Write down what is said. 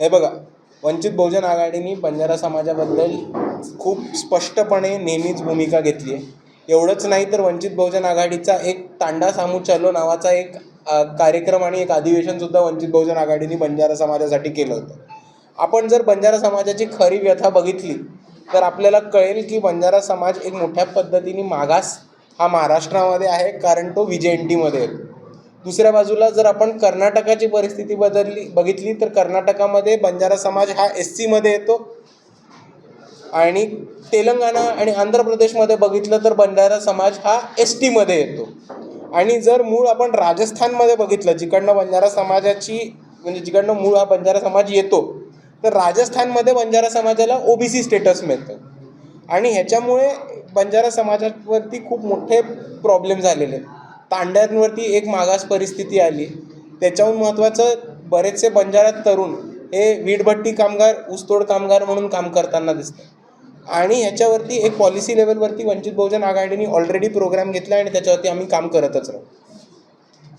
हे बघा वंचित बहुजन आघाडीने बंजारा समाजाबद्दल खूप स्पष्टपणे नेहमीच भूमिका घेतली आहे. एवढंच नाही तर वंचित बहुजन आघाडीचा एक तांडा सामू चलो नावाचा एक कार्यक्रम आणि एक अधिवेशनसुद्धा वंचित बहुजन आघाडीने बंजारा समाजासाठी केलं होतं. आपण जर बंजारा समाजाची खरी व्यथा बघितली तर आपल्याला कळेल की बंजारा समाज एक मोठ्या पद्धतीने मागास हा महाराष्ट्रामध्ये आहे कारण तो व्ही जे एन येतो दुसऱ्या बाजूला जर आपण कर्नाटकाची परिस्थिती बदलली बघितली तर कर्नाटकामध्ये बंजारा समाज हा एस सीमध्ये येतो. आणि तेलंगणा आणि आंध्र प्रदेशमध्ये बघितलं तर बंजारा समाज हा एस टीमध्ये येतो. आणि जर मूळ आपण राजस्थानमध्ये बघितलं जिकडनं बंजारा समाजाची म्हणजे जिकडनं मूळ हा बंजारा समाज येतो तर राजस्थानमध्ये बंजारा समाजाला ओबीसी स्टेटस मिळतं. आणि ह्याच्यामुळे बंजारा समाजावरती खूप मोठे प्रॉब्लेम झालेले आहेत. तांड्यांवरती एक मागास परिस्थिती आली. त्याच्याहून महत्त्वाचं बरेचसे बंजाऱ्यात तरुण हे वीटभट्टी कामगार ऊसतोड कामगार म्हणून काम करताना दिसतात. आणि ह्याच्यावरती एक पॉलिसी लेवलवरती वंचित बहुजन आघाडीने ऑलरेडी प्रोग्राम घेतला आणि त्याच्यावरती आम्ही काम करतच राहू.